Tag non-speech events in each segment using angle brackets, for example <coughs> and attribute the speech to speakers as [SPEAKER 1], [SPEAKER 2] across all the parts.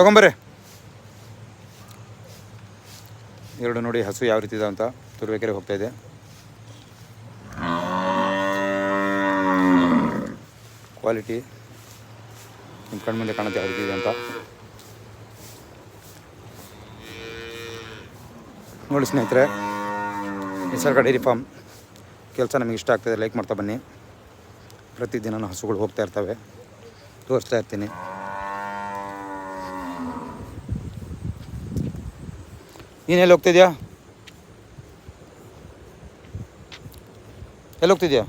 [SPEAKER 1] ತೊಗೊಂಬರ್ರಿ. ಎರಡು ನೋಡಿ ಹಸು ಯಾವ ರೀತಿ ಇದೆ ಅಂತ ತುರುವೇಕೆರೆ ಹೋಗ್ತಾ ಇದೆ. ಕ್ವಾಲಿಟಿ ನಿಮ್ಮ ಕಣ್ಮುಂದೆ ಕಾಣುತ್ತೆ ಯಾವ ರೀತಿ ಇದೆ ಅಂತ. ನೋಡಿ ಸ್ನೇಹಿತರೆ, ನಿಸರ್ಗ ಡೈರಿ ಫಾರ್ಮ್. ಕೆಲಸ ನಮಗೆ ಇಷ್ಟ ಆಗ್ತದೆ ಲೈಕ್ ಮಾಡ್ತಾ ಬನ್ನಿ. ಪ್ರತಿದಿನ ಹಸುಗಳು ಹೋಗ್ತಾ ಇರ್ತವೆ. ತೋರಿಸ್ತಾ ಇರ್ತೀನಿ. ನೀನು ಎಲ್ಲಿ ಹೋಗ್ತಿದ್ಯಾ? ಎಲ್ಲಿ ಹೋಗ್ತಿದ್ಯಾ?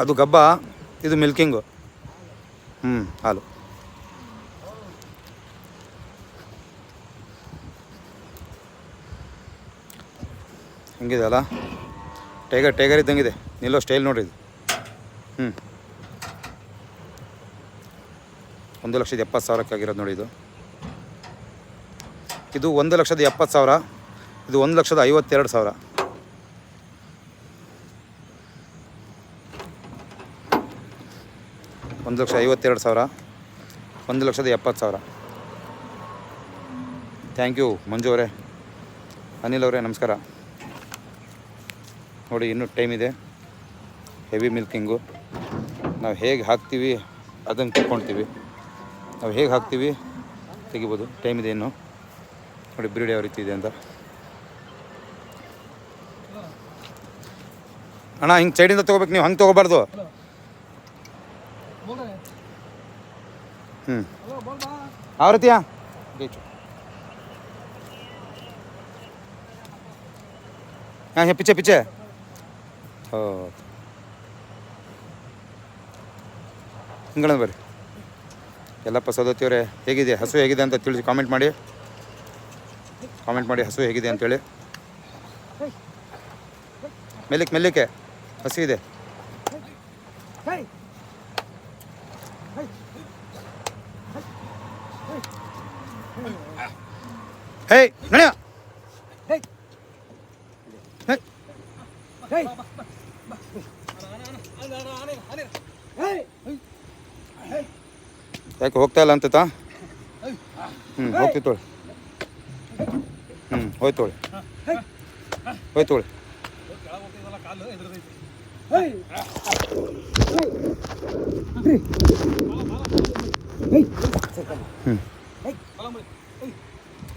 [SPEAKER 1] ಅದು ಗಬ್ಬ ಇದು ಮಿಲ್ಕಿಂಗು. ಹ್ಞೂ ಹಾಲು. ಹೆಂಗಿದೆ ಅಲ್ಲ? ಟೈಗರ್ ಟೈಗರ್ ಇದ್ದಂಗಿದೆ. ನಿಲ್ಲೋ ಸ್ಟೈಲ್ ನೋಡ್ರಿ ಇದು. ಹ್ಞೂ ಒಂದು ಲಕ್ಷದ ಎಪ್ಪತ್ತು ಸಾವಿರಕ್ಕಾಗಿರೋದು ನೋಡಿ ಇದು. ಇದು ಒಂದು ಲಕ್ಷದ ಎಪ್ಪತ್ತು ಸಾವಿರ, ಇದು ಒಂದು ಲಕ್ಷದ ಐವತ್ತೆರಡು ಸಾವಿರ. ಒಂದು ಲಕ್ಷ ಐವತ್ತೆರಡು ಸಾವಿರ, ಒಂದು ಲಕ್ಷದ ಎಪ್ಪತ್ತು ಸಾವಿರ. ಥ್ಯಾಂಕ್ ಯು ಮಂಜು ಅವರೇ. ಅನಿಲ್ ಅವರೇ, ನಮಸ್ಕಾರ. ನೋಡಿ, ಇನ್ನೂ ಟೈಮ್ ಇದೆ. ಹೆವಿ ಮಿಲ್ಕಿಂಗು ನಾವು ಹೇಗೆ ಹಾಕ್ತೀವಿ ಅದನ್ನು ತಿಳ್ಕೊಳ್ತೀವಿ ನಾವು ಹೇಗೆ ಹಾಕ್ತೀವಿ ತೆಗಿಬೋದು. ಟೈಮ್ ಇದೆ ಇನ್ನು. ನೋಡಿ, ಬ್ರೀಡ್ ಯಾವ ರೀತಿ ಇದೆ ಅಂತ. ಅಣ್ಣ, ಹಿಂಗೆ ಸೈಡಿಂದ ತೊಗೋಬೇಕು. ನೀವು ಹಂಗೆ ತೊಗೋಬಾರ್ದು. ಹ್ಞೂ ಯಾವ ರೀತಿಯಾ ಹಾಂ, ಪಿಚ್ಚೆ ಪಿಚ್ಚೆ. ಓ. ಬರ್ರಿ. ಎಲ್ಲಪ್ಪ ಸೌದತ್ತಿಯವರೇ ಹೇಗಿದೆ, ಹಸು ಹೇಗಿದೆ ಅಂತ ತಿಳಿಸಿ ಕಾಮೆಂಟ್ ಮಾಡಿ. ಕಾಮೆಂಟ್ ಮಾಡಿ ಹಸು ಹೇಗಿದೆ ಅಂತೇಳಿ. ಮೆಲ್ಲಿಕ್ ಮೆಲ್ಲಿಕೆ ಹಸು ಇದೆ ಹೇ ನಡೆಯ ಹೇ ಯಾಕೆ ಹೋಗ್ತಾ ಇಲ್ಲ ಅಂತ ಹ್ಞೂ ಹೋಗ್ತಿತ್ತೋಳಿ ಹ್ಞೂ ಹೋಯ್ತೋಳಿ ಹ್ಞೂ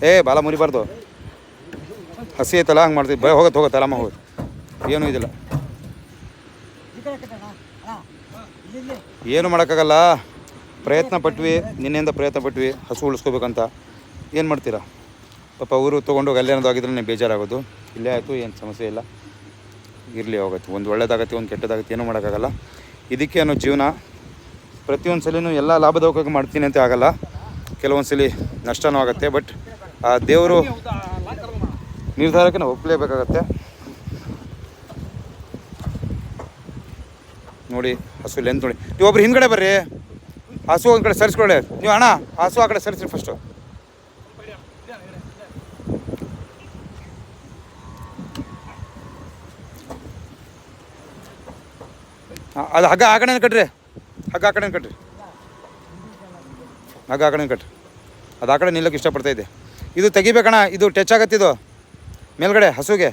[SPEAKER 1] ಏ, ಬಾಲ ಮುರಿಬಾರ್ದು. ಹಸಿ ಐತಲ್ಲ, ಹಂಗೆ ಮಾಡ್ತೀವಿ ಬೈ ಹೋಗತ್ತೆ ಹೋಗತ್ತೆ ಅಲ್ಲಮ್ಮ ಹೋಗುತ್ತೆ ಏನೂ ಇದಿಲ್ಲ. ಏನು ಮಾಡೋಕ್ಕಾಗಲ್ಲ? ಪ್ರಯತ್ನ ಪಟ್ವಿ ನಿನ್ನೆಯಿಂದ ಪ್ರಯತ್ನ ಪಟ್ವಿ ಹಸು ಉಳಿಸ್ಕೋಬೇಕಂತ. ಏನು ಮಾಡ್ತೀರಾ? ಪಾಪ ಊರು ತೊಗೊಂಡೋಗಿ ಅಲ್ಲೇನಾದ್ರು ಆಗಿದ್ರೆ ಬೇಜಾರಾಗೋದು. ಇಲ್ಲೇ ಆಯಿತು, ಏನು ಸಮಸ್ಯೆ ಇಲ್ಲ. ಇರಲಿ, ಹೋಗುತ್ತೆ. ಒಂದು ಒಳ್ಳೇದಾಗತ್ತೆ, ಒಂದು ಕೆಟ್ಟದಾಗತ್ತೆ, ಏನೂ ಮಾಡೋಕ್ಕಾಗಲ್ಲ. ಇದಕ್ಕೆ ಅನ್ನೋ ಜೀವನ. ಪ್ರತಿಯೊಂದು ಸಲಿನೂ ಎಲ್ಲ ಲಾಭದಾಯಕವಾಗಿ ಮಾಡ್ತೀನಿ ಅಂತ ಆಗಲ್ಲ. ಕೆಲವೊಂದು ಸಲ ನಷ್ಟನೂ ಆಗುತ್ತೆ, ಬಟ್ ಆ ದೇವರು ನಿರ್ಧಾರಕ್ಕೆ ನಾವು ಒಪ್ಪಲೇಬೇಕಾಗತ್ತೆ ನೋಡಿ, ಹಸು ಲೆಂತ್ ನೋಡಿ. ನೀವು ಒಬ್ರು ಹಿಂದ್ಗಡೆ ಬರ್ರಿ. ಹಸು ಒಂದು ಕಡೆ ಸರಿಸ್ಕೊಳ್ಳಿ. ನೀವು ಅಣ್ಣ, ಹಸು ಆ ಕಡೆ ಸರಿಸ್ರಿ ಫಸ್ಟು ಅದು ಹಗ್ಗ ಆ ಕಡೆ ಕಟ್ರಿ. ಹಗ್ಗ ಆ ಕಡೆ ಕಟ್ರಿ. ಹಗ್ಗ ಆ ಕಡೆ ಕಟ್ರಿ. ಅದು ಆ ಕಡೆ ನಿಲ್ಲಕ್ಕೆ ಇಷ್ಟಪಡ್ತಾ ಇದೆ ಇದು ತೆಗಿಬೇಕಣ್ಣ, ಇದು ಟಚ್ ಆಗತ್ತಿದು ಮೇಲ್ಗಡೆ ಹಸುಗೆ.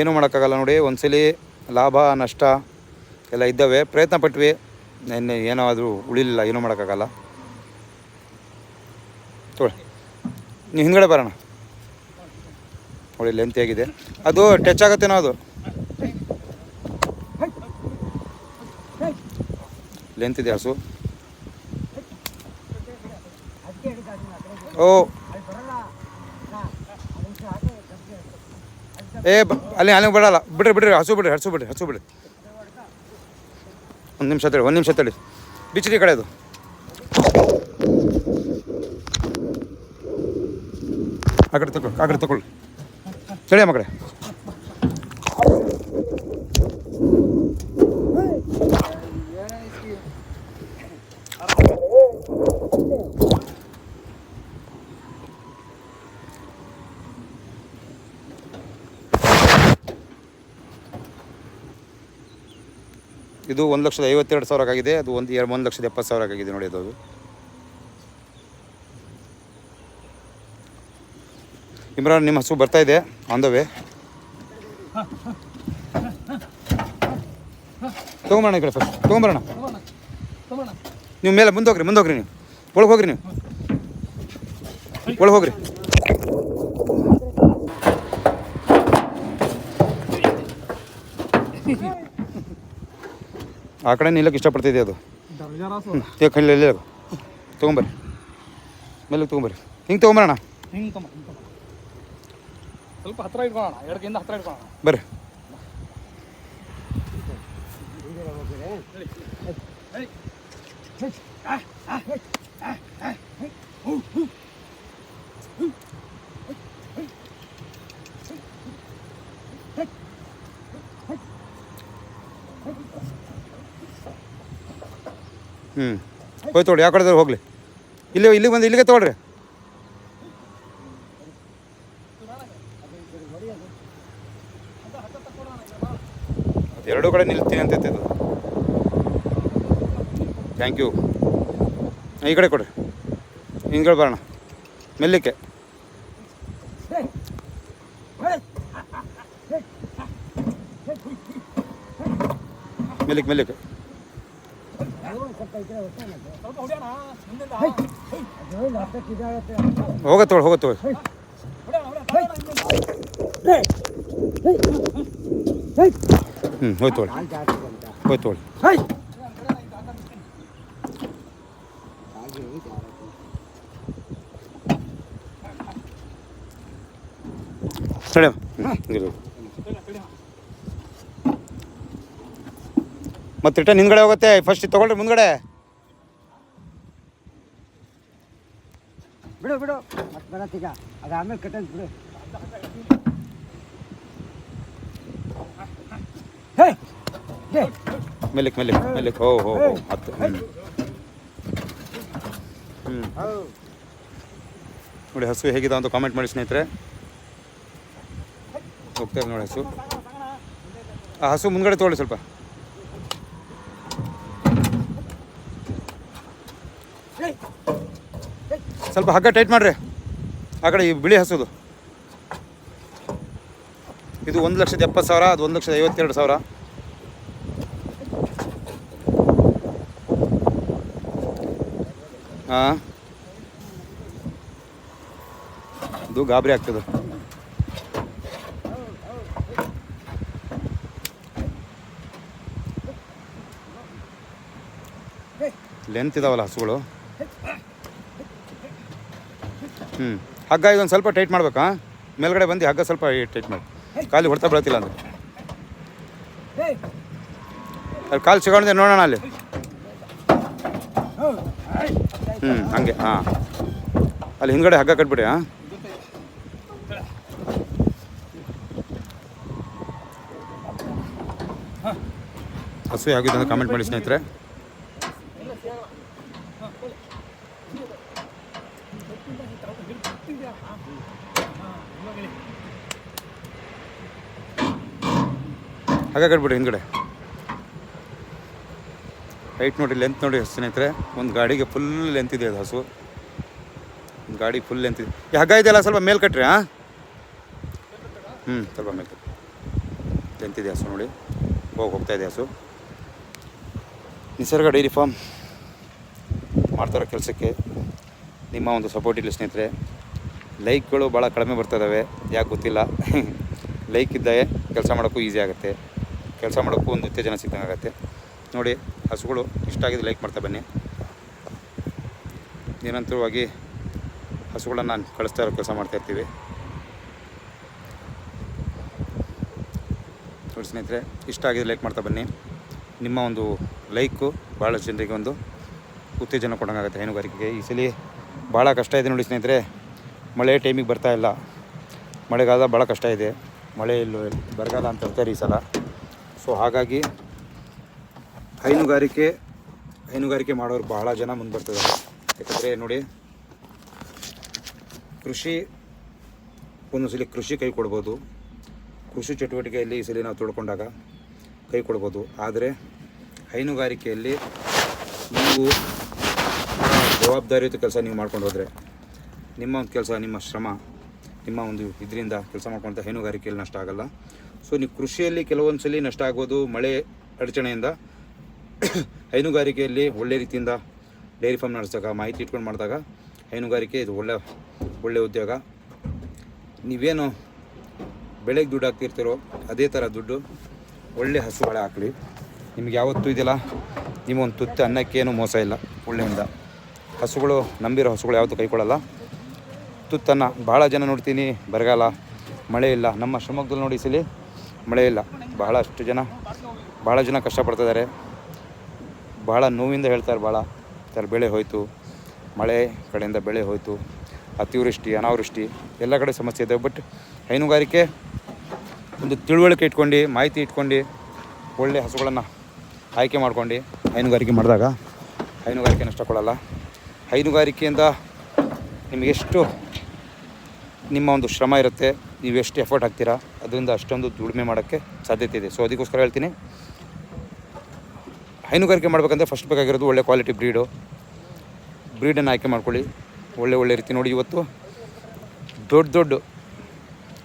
[SPEAKER 1] ಏನೂ ಮಾಡೋಕ್ಕಾಗಲ್ಲ ನೋಡಿ, ಒಂದ್ಸಲಿ ಲಾಭ, ನಷ್ಟ ಎಲ್ಲ ಇದ್ದಾವೆ. ಪ್ರಯತ್ನ ಪಟ್ವಿ. ನಿನ್ನೆ ಏನೋ ಆದರೂ ಉಳಿಲಿಲ್ಲ, ಏನೂ ಮಾಡೋಕ್ಕಾಗಲ್ಲ. ತೋಳಿ ನೀವು ಹಿಂದ್ಗಡೆ ಬರೋಣ. ನೋಡಿ ಲೆಂತ್ ಆಗಿದೆ. ಅದು ಟಚ್ ಆಗುತ್ತೇನೋ ಅದು? ಲೆಂತ್ ಇದೆ, ಹಸು. ಓ ಏ ಅಲ್ಲಿ ಅಲ್ಲಿ ಬಿಡಲ್ಲ. ಬಿಡ್ರಿ ಬಿಡ್ರಿ, ಹಸು ಬಿಡ್ರಿ ಹಸು ಬಿಡ್ರಿ ಹಸು ಬಿಡ್ರಿ. ಒಂದು ನಿಮಿಷ ತಡಿ, ಒಂದು ನಿಮಿಷ ತಡಿ. ಬಿಚ್ಚಿರಿ ಈ ಕಡೆ ಅದು. ಆ ಕಡೆ ತಗೊಳ್ಳಿ, ಆ ಕಡೆ ತಗೊಳ್ಳಿ. ಚಳಿ ಅಮ್ಮ ಇದು ಒಂದು ಲಕ್ಷದ ಐವತ್ತೆರಡು ಸಾವಿರಕ್ಕಾಗಿದೆ. ಅದು ಒಂದು ಎರಡು, ಒಂದು ಲಕ್ಷದ ಎಪ್ಪತ್ತು ಸಾವಿರಕ್ಕಾಗಿದೆ ನೋಡಿ ಅದು. ಇಮ್ರಾನ್, ನಿಮ್ಮ ಹಸು ಬರ್ತಾ ಇದೆ? ಆನ್ ದ ವೇ ತೊಗೊಂಬರೋಣ ಈ ಕಡೆ ಫಸ್ಟ್ ತೊಗೊಂಬರೋಣ. ನೀವು ಮೇಲೆ ಮುಂದೆ ಹೋಗ್ರಿ ಮುಂದೆ ಹೋಗ್ರಿ ನೀವು. ಒಳಗೆ ಹೋಗ್ರಿ ನೀವು. ಒಳಗೆ ಹೋಗ್ರಿ. ಆ ಕಡೆ ನಿಲ್ಲಕ್ಕೆ ಇಷ್ಟಪಡ್ತಿದ್ದೆ ಅದು. ಹ್ಞೂ ತೊಗೊಂಬರ್ರಿ. ಮೇಲೆ ತೊಗೊಂಬರ್ರಿ. ಹಿಂಗೆ ತೊಗೊಂಬರೋಣ.
[SPEAKER 2] ಸ್ವಲ್ಪ ಹತ್ರ ಇಟ್ಕೊಳ್ಳೋಣ ಎರಡಕ್ಕಿಂತ ಹತ್ರ ಇಟ್ಕೊಳ್ಳೋಣ.
[SPEAKER 1] ಬರ್ರಿ. ಹೋಯ್ತು ತೊಗೊಳ್ರಿ ಯಾವ ಕಡೆ ಹೋಗ್ಲಿ. ಇಲ್ಲಿ ಇಲ್ಲಿಗೆ ಬಂದು, ಇಲ್ಲಿಗೆ ತೊಗೊಳ್ರಿ. ಎರಡು ಕಡೆ ನಿಲ್ತೀನಿ ಅಂತ ಇದು. ಥ್ಯಾಂಕ್ ಯು ಈ ಕಡೆ ಕೊಡ್ರಿ. ಹಿಂಗೆ ಬರೋಣ. ಮೆಲ್ಲಿಕ್ಕೆ. ಮೆಲ್ಲಿಕ್ಕೆ ಮೆಲ್ಲಿಕ್ಕೆ.
[SPEAKER 2] ಸ್ವಲ್ಪ ಹೊಡಿಯೋಣ ಹಿಂದಿಂದ
[SPEAKER 1] ಹೋಗತ್ತೋಳು ಹೋಗತ್ತೋಳು
[SPEAKER 2] ಹೊಡಿಯೋಣ ಹೊಡಿಯೋಣ ಹಿಂದಿಂದ
[SPEAKER 1] ಹ್ಞೂ ಹೋಯ್ತೋಳು ಹೋಯ್ತೋಳು ಸರಿ ಮತ್ತೆ ರಿಟರ್ನ್ ಹಿಂದ್ಗಡೆ ಹೋಗುತ್ತೆ. ಫಸ್ಟ್ ತೊಗೊಳ್ರಿ ಮುಂದ್ಗಡೆ.
[SPEAKER 3] ಬಿಡು ಬಿಡು. ಮತ್ತೆ ಬರತ್ತೀಗ ಅದು ಆಮೇಲೆ ಕಟ್ಟಂತ ಬಿಡು.
[SPEAKER 1] ಮೆಲ್ಲಿಕ್ ಮೆಲ್ಲಿಕ್ ಮೆಲ್ಲಿಕ್ ಹೋ ಹೋ ಹೋ. ಹತ್ತು. ಹ್ಞೂ ನೋಡಿ ಹಸು ಹೇಗಿದೆ ಅಂತ ಕಾಮೆಂಟ್ ಮಾಡಿ ಸ್ನೇಹಿತರೆ. ಹೋಗ್ತಾ ಇದೆ ನೋಡಿ ಹಸು. ಆ ಹಸು ಮುಂದ್ಗಡೆ ತೊಗೊಳ್ಳಿ ಸ್ವಲ್ಪ. ಸ್ವಲ್ಪ ಹಗ್ಗ ಟೈಟ್ ಮಾಡ್ರಿ. ಆ ಕಡೆ ಈ ಬಿಳಿ ಹಸುದು. ಇದು ಒಂದು ಲಕ್ಷದ ಎಪ್ಪತ್ತು ಸಾವಿರ, ಅದು ಒಂದು ಲಕ್ಷದ ಐವತ್ತೆರಡು ಸಾವಿರ. ಹಾಂ. ಇದು ಗಾಬರಿ ಆಗ್ತದೆ. ಲೆಂತ್ ಇದಾವಲ್ಲ ಹಸುಗಳು. ಹ್ಞೂ ಹಗ್ಗ ಇದೊಂದು ಸ್ವಲ್ಪ ಟೈಟ್ ಮಾಡ್ಬೇಕಾ? ಮೇಲ್ಗಡೆ ಬಂದು ಹಗ್ಗ ಸ್ವಲ್ಪ ಟೈಟ್ ಮಾಡಿ. ಕಾಲು ಹೊಡ್ತಾ ಬೀಳ್ತಿಲ್ಲ ಅಂದ್ರೆ. ಅಲ್ಲಿ ಕಾಲು ಸಿಗೋಣ ನೋಡೋಣ ಅಲ್ಲಿ. ಹ್ಞೂ ಹಂಗೆ, ಹಾಂ. ಅಲ್ಲಿ ಹಿಂದ್ಗಡೆ ಹಗ್ಗ ಕಟ್ಬಿಡಿ, ಹಾಂ. ಹಸು ಅಂತ ಕಾಮೆಂಟ್ ಮಾಡಿ ಸ್ನೇಹಿತರೆ. ಹಗ್ಗ ಕಟ್ಬಿಡಿ ಹಿಂದ್ಗಡೆ. ಹೈಟ್ ನೋಡಿ ಲೆಂತ್ ನೋಡಿ ಸ್ನೇಹಿತರೆ. ಒಂದು ಗಾಡಿಗೆ ಫುಲ್ ಲೆಂತ್ ಇದೆ ಅದು ಹಸು. ಒಂದು ಗಾಡಿ ಫುಲ್ ಲೆಂತ್ ಇದೆ. ಈ ಹಗ್ಗ ಇದೆಯಲ್ಲ ಸ್ವಲ್ಪ ಮೇಲ್ ಕಟ್ಟ್ರಿ ಹಾಂ? ಹ್ಞೂ ಸ್ವಲ್ಪ ಮೇಲ್ ಕಟ್ಟಿ ಲೆಂತ್ ಇದೆ ಹಸು ನೋಡಿ. ಹೋಗಿ, ಹೋಗ್ತಾ ಇದೆ ಹಸು. ನಿಸರ್ಗ ಡೈರಿ ಫಾರ್ಮ್ ಮಾಡ್ತಾರೋ ಕೆಲಸಕ್ಕೆ. ನಿಮ್ಮ ಒಂದು ಸಪೋರ್ಟ್ ಇಲ್ಲ ಸ್ನೇಹಿತರೆ. ಲೈಕ್ಗಳು ಭಾಳ ಕಡಿಮೆ ಬರ್ತಾ ಇದ್ದಾವೆ ಯಾಕೆ ಗೊತ್ತಿಲ್ಲ. <laughs> ಲೈಕ್ ಇದ್ದಾಗೆ ಕೆಲಸ ಮಾಡೋಕ್ಕೂ ಈಸಿ ಆಗುತ್ತೆ. ಕೆಲಸ ಮಾಡೋಕ್ಕೂ ಒಂದು ಉತ್ತೇಜನ ಸಿಕ್ಕಂಗೆ ಆಗುತ್ತೆ ನೋಡಿ, ಹಸುಗಳು ಇಷ್ಟ ಆಗಿದೆ ಲೈಕ್ ಮಾಡ್ತಾ ಬನ್ನಿ. ನಿರಂತರವಾಗಿ ಹಸುಗಳನ್ನು ನಾನು ಕಳಿಸ್ತಾ ಇರೋ ಕೆಲಸ ಮಾಡ್ತಾ ಇರ್ತೀವಿ. ನೋಡಿ ಸ್ನೇಹಿತರೆ, ಇಷ್ಟ ಆಗಿದೆ ಲೈಕ್ ಮಾಡ್ತಾ ಬನ್ನಿ. ನಿಮ್ಮ ಒಂದು ಲೈಕು ಭಾಳಷ್ಟು ಜನರಿಗೆ ಒಂದು ಉತ್ತೇಜನ ಕೊಡೋಂಗಾಗುತ್ತೆ ಹೈನುಗಾರಿಕೆಗೆ. ಈ ಸಲ ಭಾಳ ಕಷ್ಟ ಇದೆ ನೋಡಿ ಸ್ನೇಹಿತರೆ. ಮಳೆ ಟೈಮಿಗೆ ಬರ್ತಾ ಇಲ್ಲ. ಮಳೆಗಾಲ ಭಾಳ ಕಷ್ಟ ಇದೆ. ಮಳೆ ಇಲ್ಲ, ಬರಗಾಲ ಅಂತ ಹೇಳ್ತಾರೆ ಈ ಸಲ. ಸೊ ಹಾಗಾಗಿ ಹೈನುಗಾರಿಕೆ ಹೈನುಗಾರಿಕೆ ಮಾಡೋರು ಬಹಳ ಜನ ಮುಂದೆ ಬರ್ತಿದ್ದಾರೆ ಯಾಕಂದರೆ ನೋಡಿ, ಕೃಷಿ ಒಂದೊಂದ್ಸಲಿ ಕೃಷಿ ಕೈ ಕೊಡ್ಬೋದು. ಕೃಷಿ ಚಟುವಟಿಕೆಯಲ್ಲಿ ಈ ಸಲ ನಾವು ತೊಳ್ಕೊಂಡಾಗ ಕೈ ಕೊಡ್ಬೋದು. ಆದರೆ ಹೈನುಗಾರಿಕೆಯಲ್ಲಿ ನೀವು ಜವಾಬ್ದಾರಿಯುತ ಕೆಲಸ ನೀವು ಮಾಡ್ಕೊಂಡು ಹೋದರೆ, ನಿಮ್ಮ ಒಂದು ಕೆಲಸ, ನಿಮ್ಮ ಶ್ರಮ ನಿಮ್ಮ ಒಂದು ಇದರಿಂದ ಕೆಲಸ ಮಾಡ್ಕೊಳ್ತಾ ಹೈನುಗಾರಿಕೆಯಲ್ಲಿ ನಷ್ಟ ಆಗಲ್ಲ. ಸೊ ನೀವು ಕೃಷಿಯಲ್ಲಿ ಕೆಲವೊಂದು ಸಲ ನಷ್ಟ ಆಗೋದು ಮಳೆ ಅಡಚಣೆಯಿಂದ <coughs> ಹೈನುಗಾರಿಕೆಯಲ್ಲಿ ಒಳ್ಳೆ ರೀತಿಯಿಂದ ಡೈರಿ ಫಾರ್ಮ್ ನಡೆಸಿದಾಗ, ಮಾಹಿತಿ ಇಟ್ಕೊಂಡು ಮಾಡಿದಾಗ ಹೈನುಗಾರಿಕೆ ಇದು ಒಳ್ಳೆ ಒಳ್ಳೆಯ ಉದ್ಯೋಗ. ನೀವೇನು ಬೆಳೆಗೆ ದುಡ್ಡು ಹಾಕ್ತಿರ್ತೀರೋ ಅದೇ ಥರ ದುಡ್ಡು ಒಳ್ಳೆ ಹಸುಗಳೇ ಹಾಕಲಿ. ನಿಮ್ಗೆ ಯಾವತ್ತೂ ಇದೆಯಲ್ಲ ನಿಮ್ಮೊಂದು ತುತ್ತು ಅನ್ನಕ್ಕೇನು ಮೋಸ ಇಲ್ಲ, ಒಳ್ಳೆಯಿಂದ. ಹಸುಗಳು, ನಂಬಿರೋ ಹಸುಗಳು ಯಾವತ್ತೂ ಕೈಕೊಳ್ಳಲ್ಲ ತುತ್ತನ್ನ ಭಾಳ ಜನ ನೋಡ್ತೀನಿ. ಬರಗಾಲ, ಮಳೆ ಇಲ್ಲ. ನಮ್ಮ ಶಿವಮೊಗ್ಗದಲ್ಲಿ ನೋಡಿ ಸಲ, ಮಳೆ ಇಲ್ಲ. ಬಹಳಷ್ಟು ಜನ ಭಾಳ ಜನ ಕಷ್ಟಪಡ್ತಿದ್ದಾರೆ. ಭಾಳ ನೋವಿಂದ ಹೇಳ್ತಾರೆ ಭಾಳ ಥರ ಬೆಳೆ ಹೋಯಿತು. ಮಳೆ ಕಡೆಯಿಂದ ಬೆಳೆ ಹೋಯಿತು. ಅತಿವೃಷ್ಟಿ, ಅನಾವೃಷ್ಟಿ, ಎಲ್ಲ ಕಡೆ ಸಮಸ್ಯೆ ಇದೆ. ಬಟ್ ಹೈನುಗಾರಿಕೆ, ಒಂದು ತಿಳುವಳಿಕೆ ಇಟ್ಕೊಂಡು, ಮಾಹಿತಿ ಇಟ್ಕೊಂಡು, ಒಳ್ಳೆ ಹಸುಗಳನ್ನು ಆಯ್ಕೆ ಮಾಡ್ಕೊಂಡು ಹೈನುಗಾರಿಕೆ ಮಾಡಿದಾಗ ಹೈನುಗಾರಿಕೆ ನಷ್ಟ ಕೊಡಲ್ಲ. ಹೈನುಗಾರಿಕೆಯಿಂದ ನಿಮಗೆಷ್ಟು ನಿಮ್ಮ ಒಂದು ಶ್ರಮ ಇರುತ್ತೆ, ನೀವು ಎಷ್ಟು ಎಫರ್ಟ್ ಹಾಕ್ತೀರಾ, ಅದರಿಂದ ಅಷ್ಟೊಂದು ದುಡಿಮೆ ಮಾಡೋಕ್ಕೆ ಸಾಧ್ಯತೆ ಇದೆ. ಸೊ ಅದಕ್ಕೋಸ್ಕರ ಹೇಳ್ತೀನಿ, ಹೈನುಗಾರಿಕೆ ಮಾಡಬೇಕಂದ್ರೆ ಫಸ್ಟ್ ಬೇಕಾಗಿರೋದು ಒಳ್ಳೆ ಕ್ವಾಲಿಟಿ ಬ್ರೀಡು ಬ್ರೀಡನ್ನು ಆಯ್ಕೆ ಮಾಡ್ಕೊಳ್ಳಿ. ಒಳ್ಳೆ ಒಳ್ಳೆ ರೀತಿ ನೋಡಿ ಇವತ್ತು. ದೊಡ್ಡ ದೊಡ್ಡ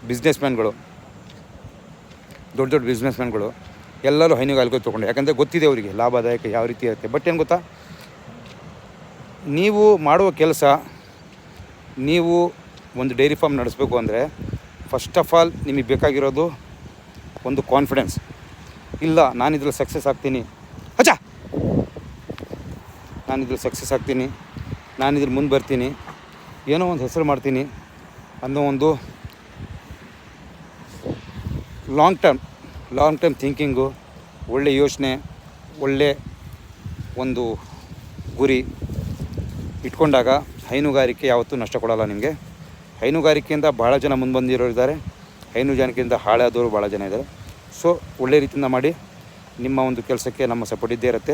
[SPEAKER 1] ಬಿಸ್ನೆಸ್ ಮ್ಯಾನ್ಗಳು ದೊಡ್ಡ ದೊಡ್ಡ ಬಿಸ್ನೆಸ್ ಮ್ಯಾನ್ಗಳು ಎಲ್ಲರೂ ಹೈನುಗಾರಿಕೆ ತೊಗೊಂಡು ಯಾಕಂದರೆ ಗೊತ್ತಿದೆ ಅವರಿಗೆ ಲಾಭದಾಯಕ ಯಾವ ರೀತಿ ಇರುತ್ತೆ. ಬಟ್ ಏನು ಗೊತ್ತಾ? ನೀವು ಮಾಡುವ ಕೆಲಸ, ನೀವು ಒಂದು ಡೈರಿ ಫಾರ್ಮ್ ನಡೆಸಬೇಕು ಅಂದರೆ ಫಸ್ಟ್ ಆಫ್ ಆಲ್ ನಿಮಗೆ ಬೇಕಾಗಿರೋದು ಒಂದು ಕಾನ್ಫಿಡೆನ್ಸ್ ಇಲ್ಲ, ನಾನು ಇದ್ರಲ್ಲಿ ಸಕ್ಸಸ್ ಆಗ್ತೀನಿ. ಅಚ್ಚ! ನಾನು ಇದ್ರಲ್ಲಿ ಸಕ್ಸಸ್ ಆಗ್ತೀನಿ. ನಾನು ಇದ್ರಲ್ಲಿ ಮುಂದೆ ಬರ್ತೀನಿ. ಏನೋ ಒಂದು ಹೆಸರು ಮಾಡ್ತೀನಿ ಅನ್ನೋ ಒಂದು long term long term thinking ಒಳ್ಳೆ ಯೋಚನೆ, ಒಳ್ಳೆ ಒಂದು ಗುರಿ ಇಟ್ಕೊಂಡಾಗ ಹೈನುಗಾರಿಕೆ ಯಾವತ್ತೂ ನಷ್ಟ ಕೊಡೋಲ್ಲ ನಿಮಗೆ. ಹೈನುಗಾರಿಕೆಯಿಂದ ಭಾಳ ಜನ ಮುಂದೆ ಬಂದಿರೋರು ಇದ್ದಾರೆ. ಹೈನುಗಾರಿಕೆಯಿಂದ ಹಾಳಾದವರು ಭಾಳ ಜನ ಇದ್ದಾರೆ. ಸೊ ಒಳ್ಳೆ ರೀತಿಯಿಂದ ಮಾಡಿ ನಿಮ್ಮ ಒಂದು ಕೆಲಸಕ್ಕೆ ನಮ್ಮ ಸಪೋರ್ಟ್ ಇದ್ದೇ ಇರುತ್ತೆ.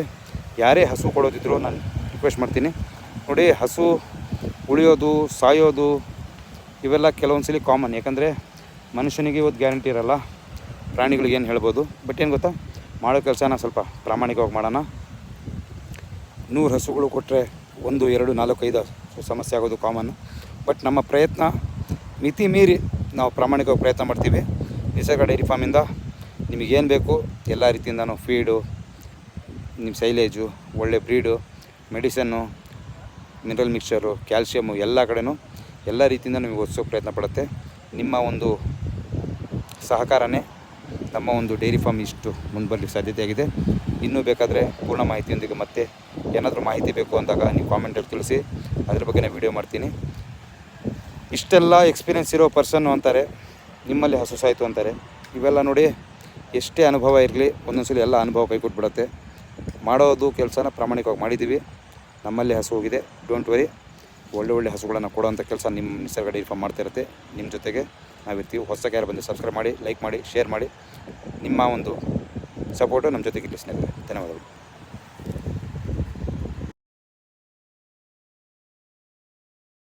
[SPEAKER 1] ಯಾರೇ ಹಸು ಕೊಡೋದಿದ್ರು ನಾನು ರಿಕ್ವೆಸ್ಟ್ ಮಾಡ್ತೀನಿ. ನೋಡಿ, ಹಸು ಉಳಿಯೋದು, ಸಾಯೋದು ಇವೆಲ್ಲ ಕೆಲವೊಂದು ಸಲ ಕಾಮನ್ ಯಾಕಂದರೆ ಮನುಷ್ಯನಿಗೆ ಇವತ್ತು ಗ್ಯಾರಂಟಿ ಇರಲ್ಲ. ಪ್ರಾಣಿಗಳಿಗೆ ಏನು ಹೇಳ್ಬೋದು? ಬಟ್ ಏನು ಗೊತ್ತಾ? ಮಾಡೋ ಕೆಲಸನ ಸ್ವಲ್ಪ ಪ್ರಾಮಾಣಿಕವಾಗಿ ಮಾಡೋಣ. ನೂರು ಹಸುಗಳು ಕೊಟ್ಟರೆ ಒಂದು, ಎರಡು, ನಾಲ್ಕು, ಐದು ಸಮಸ್ಯೆ ಆಗೋದು ಕಾಮನ್ ಬಟ್ ನಮ್ಮ ಪ್ರಯತ್ನ ಮಿತಿ ಮೀರಿ ನಾವು ಪ್ರಾಮಾಣಿಕವಾಗಿ ಪ್ರಯತ್ನ ಮಾಡ್ತೀವಿ. ನಿಸರ್ಗ ಡೈರಿ ಫಾರ್ಮಿಂದ ನಿಮಗೇನು ಬೇಕು ಎಲ್ಲ ರೀತಿಯಿಂದನೂ ಫೀಡು, ನಿಮ್ಮ ಸೈಲೇಜು, ಒಳ್ಳೆ breed, medicine, mineral mixture, calcium ಎಲ್ಲ ಕಡೆಯೂ ಎಲ್ಲ ರೀತಿಯಿಂದ ನಿಮಗೆ ಒದಿಸೋ ಪ್ರಯತ್ನ ಪಡುತ್ತೆ. ನಿಮ್ಮ ಒಂದು ಸಹಕಾರನೇ ನಮ್ಮ ಒಂದು ಡೈರಿ ಫಾರ್ಮ್ ಇಷ್ಟು ಮುಂದೆ ಸಾಧ್ಯತೆಯಾಗಿದೆ. ಇನ್ನೂ ಬೇಕಾದರೆ ಪೂರ್ಣ ಮಾಹಿತಿಯೊಂದಿಗೆ ಮತ್ತೆ ಏನಾದರೂ ಮಾಹಿತಿ ಬೇಕು ಅಂದಾಗ ನೀವು ಕಾಮೆಂಟಲ್ಲಿ ತಿಳಿಸಿ. ಅದ್ರ ಬಗ್ಗೆ ನಾನು ವಿಡಿಯೋ ಮಾಡ್ತೀನಿ. ಇಷ್ಟೆಲ್ಲ ಎಕ್ಸ್ಪೀರಿಯೆನ್ಸ್ ಇರೋ ಪರ್ಸನ್ನು ಅಂತಾರೆ. ನಿಮ್ಮಲ್ಲಿ ಹಸು ಸಾಯಿತು ಅಂತಾರೆ. ಇವೆಲ್ಲ ನೋಡಿ ಎಷ್ಟೇ ಅನುಭವ ಇರಲಿ, ಒಂದೊಂದ್ಸಲಿ ಎಲ್ಲ ಅನುಭವ ಕೈ ಕೊಟ್ಬಿಡುತ್ತೆ. ಮಾಡೋದು ಕೆಲಸನ ಪ್ರಾಮಾಣಿಕವಾಗಿ ಮಾಡಿದ್ದೀವಿ. ನಮ್ಮಲ್ಲಿ ಹಸು ಹೋಗಿದೆ. ಡೋಂಟ್ ವರಿ ಒಳ್ಳೆ ಒಳ್ಳೆ ಹಸುಗಳನ್ನು ಕೊಡೋವಂಥ ಕೆಲಸ ನಿಮ್ಮ ನಿಸರ್ಗ ಇನ್ಫಾರ್ಮ್ ಫಾರ್ಮ್ ಮಾಡ್ತಾ ಇರುತ್ತೆ. ನಿಮ್ಮ ಜೊತೆಗೆ ನಾವಿರ್ತೀವಿ. ಹೊಸ ಯಾರು ಬಂದು ಸಬ್ಸ್ಕ್ರೈಬ್ ಮಾಡಿ ಲೈಕ್ ಮಾಡಿ ಶೇರ್ ಮಾಡಿ. ನಿಮ್ಮ ಒಂದು ಸಪೋರ್ಟು ನಮ್ಮ ಜೊತೆಗೆ ಸ್ನೇಹಿತರೆ. ಧನ್ಯವಾದಗಳು.